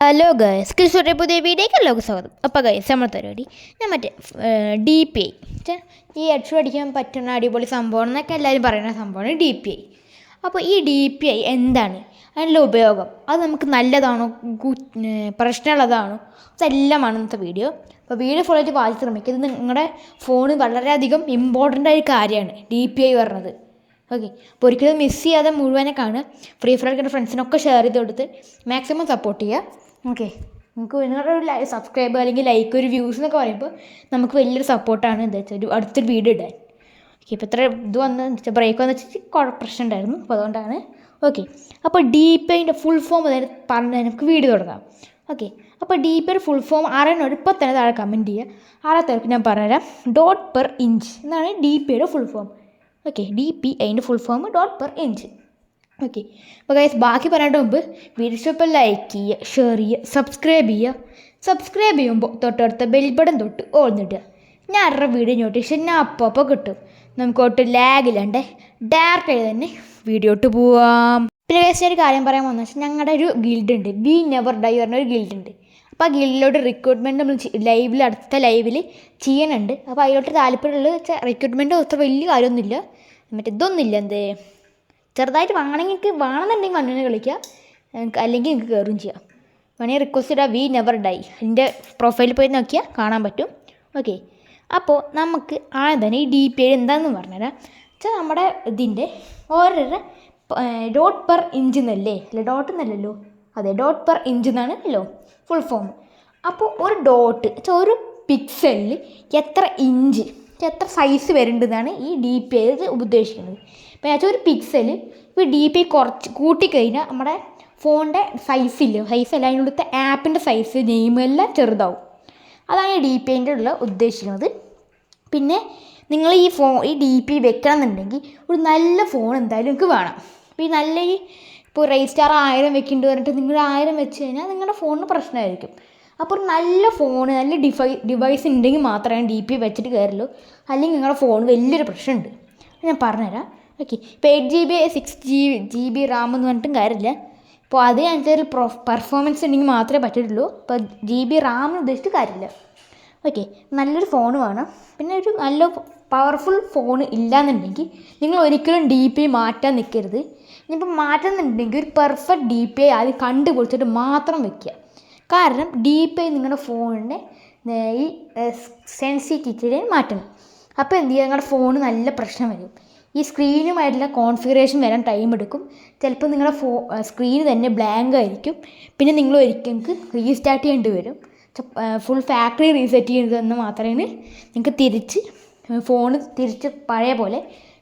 Hello guys ക്രിസ്തുവിന്റെ പുതിയ വീഡിയോയ്ക്ക് എല്ലാവർക്കും സ്വാഗതം. അപ്പോൾ ഗൈസ് നമ്മൾ പരിപാടി ഞാൻ മറ്റേ ഡി പി ഐ ഈ ഹെഡ്ഷോട്ട് അടിക്കാൻ പറ്റുന്ന അടിപൊളി സംഭവം എന്നൊക്കെ എല്ലാവരും പറയുന്ന സംഭവമാണ് ഡി പി ഐ അപ്പോൾ ഈ ഡി പി ഐ എന്താണ്? അതിനുള്ള ഉപയോഗം. അത് നമുക്ക് നല്ലതാണോ? പ്രശ്നമുള്ളതാണോ? അതെല്ലാമാണ് ഇന്നത്തെ വീഡിയോ അപ്പോൾ വീഡിയോ ഫുള്ളായിട്ട് വായിച്ച് ശ്രമിക്കുക ഇത് നിങ്ങളുടെ ഫോണ് വളരെയധികം ഇമ്പോർട്ടന്റ് ആയ കാര്യമാണ് ഡി പി ഐ പറഞ്ഞത്. ഓക്കെ അപ്പോൾ ഒരിക്കലും മിസ് ചെയ്യാതെ മുഴുവനെ കാണുക. ഫ്രീ ഫയർ ഫ്രണ്ട്സിനൊക്കെ ഷെയർ ചെയ്ത് കൊടുത്ത് മാക്സിമം സപ്പോർട്ട് ചെയ്യുക. ഓക്കെ. നിങ്ങൾക്ക് നിങ്ങളുടെ ഒരു സബ്സ്ക്രൈബ് അല്ലെങ്കിൽ ലൈക്ക് ഒരു വ്യൂസ് എന്നൊക്കെ പറയുമ്പോൾ നമുക്ക് വലിയൊരു സപ്പോർട്ടാണ് എന്താ വെച്ചാൽ ഒരു അടുത്തൊരു വീഡിയോ ഇടാൻ. ഓക്കെ ഇപ്പോൾ ഇത്ര ഇത് വന്ന് ബ്രേക്ക് വന്ന് വെച്ചാൽ കുഴ പ്രശ്നം ഉണ്ടായിരുന്നു. അപ്പോൾ അതുകൊണ്ടാണ്. ഓക്കെ. അപ്പോൾ ഡി പി ഐന്റെ ഫുൾ ഫോം അതായത് പറഞ്ഞ് നമുക്ക് വീട് തുടങ്ങാം. ഓക്കെ. അപ്പോൾ ഡി ഫുൾ ഫോം അറിയണോട് ഇപ്പോൾ തന്നെ താഴെ കമന്റ് ചെയ്യുക ആറാത്തവർക്ക് ഞാൻ പറഞ്ഞുതരാം. ഡോട്ട് പെർ ഇഞ്ച് എന്നാണ് ഡി പിയുടെ full form okay. D P അതിന്റെ full form dot per inch okay അപ്പോൾ ഗൈസ് ബാക്കി പറയേണ്ട മുമ്പ് വീഡിയോ ഇപ്പം ലൈക്ക് ചെയ്യുക ഷെയർ ചെയ്യുക സബ്സ്ക്രൈബ് ചെയ്യുക. സബ്സ്ക്രൈബ് ചെയ്യുമ്പോൾ തൊട്ടടുത്ത ബെൽ തൊട്ട് ഓർന്നിടുക ഞാൻ അവരുടെ വീഡിയോ നോട്ടിഫിക്കേഷൻ ഞാൻ അപ്പോൾ അപ്പോൾ കിട്ടും. നമുക്ക് ഒട്ടും ഡയറക്റ്റ് ആയി തന്നെ വീഡിയോ ഇട്ട് പോവാം. പിന്നെ ഗൈസ് ഒരു കാര്യം പറയാൻ പോകുന്നത് വെച്ചാൽ ഞങ്ങളുടെ ഒരു ഗിൽഡ് ഉണ്ട് വി നെവർ ഡൈ പറഞ്ഞ ഒരു ഗിൽഡ് ഉണ്ട് അപ്പോൾ ആ ഗിൽഡിലോട്ട് റിക്രൂട്ട്മെന്റ് നമ്മൾ ലൈവിൽ അടുത്ത ലൈവിൽ ചെയ്യുന്നുണ്ട് അപ്പോൾ അതിലോട്ട് താല്പര്യമുള്ളത് വെച്ചാൽ റിക്രൂട്ട്മെന്റ് അത്ര വലിയ കാര്യമൊന്നുമില്ല. മറ്റേ ഇതൊന്നുമില്ല എന്തേ? ചെറുതായിട്ട് വേണമെങ്കിൽ വേണമെന്നുണ്ടെങ്കിൽ മണ്ണിനെ കളിക്കുക അല്ലെങ്കിൽ നിങ്ങൾക്ക് കയറുകയും ചെയ്യാം. വേണമെങ്കിൽ റിക്വസ്റ്റ് ഇടാം. വി നെവർ ഡൈ എന്റെ പ്രൊഫൈലിൽ പോയി നോക്കിയാൽ കാണാൻ പറ്റും. ഓക്കെ അപ്പോൾ നമുക്ക് ആദ്യം തന്നെ ഈ ഡി പി ഐ എന്താണെന്ന് പറഞ്ഞുതരാം. വെച്ചാൽ നമ്മുടെ ഇതിന്റെ ഓരോരുടെ ഡോട്ട് പെർ ഇഞ്ച് എന്നല്ലേ? അല്ല ഡോട്ട് എന്നല്ലല്ലോ? അതെ ഡോട്ട് പെർ ഇഞ്ച് എന്നാണ് അല്ലോ? ഫുൾ ഫോം അപ്പോൾ ഒരു ഡോട്ട് വെച്ചാൽ ഒരു പിക്സലിൽ എത്ര ഇഞ്ച് എത്ര സൈസ് വരുന്നുണ്ടെന്നാണ് ഈ ഡി പി ഐ ഉദ്ദേശിക്കുന്നത്. ഇപ്പോൾ വെച്ചാൽ ഒരു പിക്സൽ ഇപ്പോൾ ഡി പി ഐ കുറച്ച് കൂട്ടിക്കഴിഞ്ഞാൽ നമ്മുടെ ഫോണിന്റെ ഇല്ല? സൈസ് അല്ല അതിനുള്ളിലത്തെ ആപ്പിന്റെ സൈസ് നെയിം എല്ലാം ചെറുതാവും. അതാണ് ഈ ഡി പി ഐന്റെ ഉള്ള ഉദ്ദേശിക്കുന്നത്. പിന്നെ നിങ്ങൾ ഈ ഫോൺ ഈ ഡി പി വെക്കണം എന്നുണ്ടെങ്കിൽ ഒരു നല്ല ഫോൺ എന്തായാലും നിങ്ങൾക്ക് വേണം. അപ്പോൾ ഈ നല്ല ഈ ഇപ്പോൾ റേസ്റ്റാർ ആയിരം വെക്കേണ്ടി വന്നിട്ട് നിങ്ങൾ ആയിരം വെച്ച് കഴിഞ്ഞാൽ നിങ്ങളുടെ ഫോണിന് പ്രശ്നമായിരിക്കും. അപ്പോൾ നല്ല ഫോൺ നല്ല ഡിഫൈ ഡിവൈസ് ഉണ്ടെങ്കിൽ മാത്രമേ ഡി പി വെച്ചിട്ട് കയറുള്ളൂ അല്ലെങ്കിൽ നിങ്ങളുടെ ഫോൺ വലിയൊരു പ്രശ്നമുണ്ട് ഞാൻ പറഞ്ഞുതരാം. ഓക്കെ ഇപ്പോൾ eight G B six G G B RAM എന്ന് പറഞ്ഞിട്ടും കാര്യമില്ല അപ്പോൾ അതിനനുസരിച്ച് പ്രൊ പെർഫോമൻസ് ഉണ്ടെങ്കിൽ മാത്രമേ പറ്റുള്ളൂ ഇപ്പോൾ ജി ബി റാം ഉദ്ദേശിച്ചിട്ട് കാര്യമില്ല ഓക്കെ നല്ലൊരു ഫോൺ വേണം. പിന്നെ ഒരു നല്ല പവർഫുൾ ഫോൺ ഇല്ലയെന്നുണ്ടെങ്കിൽ നിങ്ങൾ ഒരിക്കലും ഡി പി മാറ്റാൻ നിൽക്കരുത് ഇനിയിപ്പോൾ മാറ്റുന്നുണ്ടെങ്കിൽ ഒരു പെർഫെക്റ്റ് ഡി പി ആദ്യം കണ്ടുപിടിച്ചിട്ട് മാത്രം വെക്കുക. കാരണം ഡി പി ഐ നിങ്ങളുടെ ഫോണിനെ ഈ സെൻസിറ്റിവിറ്റി മാറ്റണം. അപ്പോൾ എന്ത് ചെയ്യുക നിങ്ങളുടെ ഫോൺ നല്ല പ്രശ്നം വരും. ഈ സ്ക്രീനുമായിട്ടുള്ള കോൺഫിഗറേഷൻ വരാൻ ടൈം എടുക്കും. ചിലപ്പോൾ നിങ്ങളുടെ ഫോ സ്ക്രീൻ തന്നെ ബ്ലാങ്ക് ആയിരിക്കും. പിന്നെ നിങ്ങൾ ഒരിക്കൽ റീസ്റ്റാർട്ട് ചെയ്യേണ്ടി വരും. ഫുൾ ഫാക്ടറി റീസെറ്റ് ചെയ്യുന്നതെന്ന് മാത്രമേ നിങ്ങൾക്ക് തിരിച്ച് ഫോൺ തിരിച്ച് പഴയ പോലെ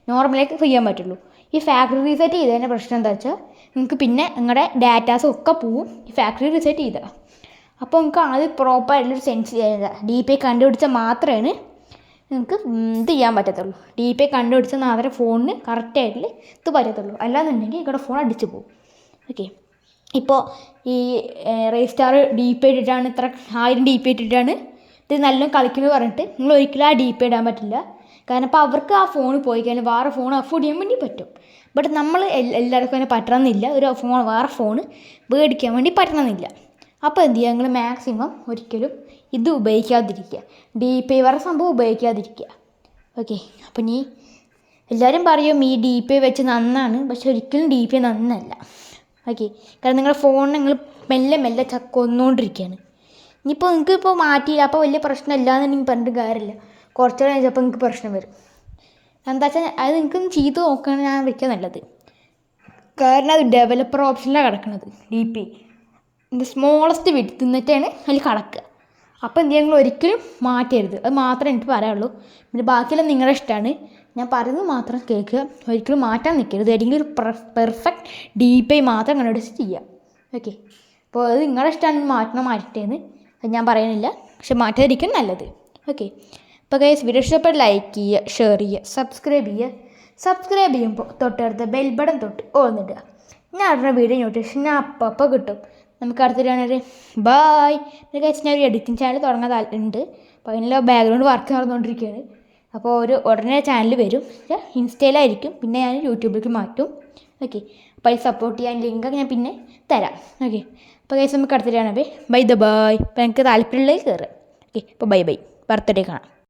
നോർമലേക്ക് ചെയ്യാൻ പറ്റുള്ളൂ. ഈ ഫാക്ടറി റീസെറ്റ് ചെയ്തതിന്റെ പ്രശ്നം എന്താ വെച്ചാൽ നിങ്ങൾക്ക് പിന്നെ നിങ്ങളുടെ ഡാറ്റാസും ഒക്കെ പോവും ഈ ഫാക്ടറി റീസെറ്റ് ചെയ്താൽ അപ്പോൾ നിങ്ങൾക്ക് അത് പ്രോപ്പറായിട്ടുള്ളൊരു സെൻസ് ഡി പി ഐ കണ്ടുപിടിച്ചാൽ മാത്രമേ നിങ്ങൾക്ക് ഇത് ചെയ്യാൻ പറ്റത്തുള്ളൂ. ഡി പി ഐ കണ്ടുപിടിച്ചാൽ മാത്രമേ ഫോണിന് കറക്റ്റായിട്ട് ഇത് പറ്റത്തുള്ളൂ. അല്ലാന്നുണ്ടെങ്കിൽ നിങ്ങളുടെ ഫോൺ അടിച്ചു പോകും. ഓക്കെ ഇപ്പോൾ ഈ റേസ്റ്റാർ ഡി പി ഇട്ടിട്ടാണ് ഇത്ര ആയിരം ഡി പി ഇട്ടിട്ടാണ് ഇത് നല്ലോണം കളിക്കുന്നത് പറഞ്ഞിട്ട് നിങ്ങൾ ഒരിക്കലും ആ ഡി പി ഇടാൻ പറ്റില്ല. കാരണം അപ്പോൾ അവർക്ക് ആ ഫോൺ പോയി കഴിഞ്ഞാൽ വേറെ ഫോൺ അഫോർഡ് ചെയ്യാൻ വേണ്ടി പറ്റും. ബട്ട് നമ്മൾ എല്ലാവർക്കും അതിനെ പറ്റണമെന്നില്ല. ഒരു ഫോൺ വേറെ ഫോൺ മേടിക്കാൻ വേണ്ടി പറ്റണമെന്നില്ല. അപ്പോൾ എന്ത് ചെയ്യുക? നിങ്ങൾ മാക്സിമം ഒരിക്കലും ഇത് ഉപയോഗിക്കാതിരിക്കുക. ഡി പി ഐ വേറെ സംഭവം ഉപയോഗിക്കാതിരിക്കുക. ഓക്കെ അപ്പം നീ എല്ലാവരും പറയും ഈ ഡി പി ഐ വെച്ച് നന്നാണ്. പക്ഷെ ഒരിക്കലും ഡി പി ഐ നന്നല്ല. ഓക്കെ കാരണം നിങ്ങളുടെ ഫോൺ നിങ്ങൾ മെല്ലെ മെല്ലെ ചക്ക കൊന്നുകൊണ്ടിരിക്കുകയാണ് ഇനിയിപ്പോൾ നിങ്ങൾക്ക് ഇപ്പോൾ മാറ്റിയില്ല. അപ്പോൾ വലിയ പ്രശ്നമില്ല എനിക്ക് പറഞ്ഞിട്ട് കാര്യമില്ല. കുറച്ച് നേരം കഴിഞ്ഞപ്പോൾ നിങ്ങൾക്ക് പ്രശ്നം വരും. എന്താ വെച്ചാൽ അത് നിങ്ങൾക്ക് ചെയ്ത് നോക്കുകയാണ് ഞാൻ വെക്കാൻ നല്ലത്. കാരണം അത് ഡെവലപ്പർ ഓപ്ഷനിലാണ് കിടക്കുന്നത് ഡി പി സ്മോളസ്റ്റ് വിട്ട് തിന്നിട്ടാണ് അതിൽ കടക്കുക. അപ്പോൾ എന്ത് നിങ്ങൾ ഒരിക്കലും മാറ്റരുത്. അത് മാത്രമേ എനിക്ക് പറയാനുള്ളൂ. പിന്നെ ബാക്കിയെല്ലാം നിങ്ങളുടെ ഇഷ്ടമാണ്. ഞാൻ പറയുന്നത് മാത്രം കേൾക്കുക. ഒരിക്കലും മാറ്റാൻ നിൽക്കരുത്. ഏതെങ്കിലും ഒരു പെർഫെക്റ്റ് ഡീപ്പായി മാത്രം കണ്ടുപിടിച്ച് ചെയ്യുക. ഓക്കെ അപ്പോൾ അത് നിങ്ങളുടെ ഇഷ്ടമാണ്. മാറ്റണം മാറ്റേന്ന് ഞാൻ പറയുന്നില്ല. പക്ഷെ മാറ്റാതിരിക്കും നല്ലത്. ഓക്കെ അപ്പോൾ കൈസ് വീഡിയോ ഇഷ്ടപ്പെട്ട് ലൈക്ക് ചെയ്യുക ഷെയർ ചെയ്യുക സബ്സ്ക്രൈബ് ചെയ്യുക. സബ്സ്ക്രൈബ് ചെയ്യുമ്പോൾ തൊട്ടടുത്ത ബെൽ തൊട്ട് ഓർന്നിടുക ഞാൻ അവരുടെ വീഡിയോ നോട്ടിഫിക്കേഷൻ അപ്പം അപ്പം കിട്ടും. നമുക്ക് അടുത്തിട്ടാണ് ബായ് പിന്നെ കഴിച്ച് ഞാൻ ഒരു എഡിറ്റിംഗ് ചാനൽ തുടങ്ങാൻ താല്പര്യമുണ്ട്. അപ്പോൾ അതിനുള്ള ബാക്ക്ഗ്രൗണ്ട് വർക്ക് നടന്നുകൊണ്ടിരിക്കുകയാണ്. അപ്പോൾ ഒരു ഉടനെ ചാനൽ വരും. ഇൻസ്റ്റയിലായിരിക്കും. പിന്നെ ഞാൻ യൂട്യൂബിലേക്ക് മാറ്റും. ഓക്കെ അപ്പോൾ അതിൽ സപ്പോർട്ട് ചെയ്യാൻ ലിങ്കൊക്കെ ഞാൻ പിന്നെ തരാം. ഓക്കെ അപ്പോൾ കഴിച്ച് നമുക്ക് അടുത്തിട്ടാണ് ബൈ ദ ബായ് അപ്പോൾ എനിക്ക് താല്പര്യമുള്ളത് കയറുക. ഓക്കെ അപ്പോൾ ബൈ ബൈ ബർത്ത്ഡേ കാണാം.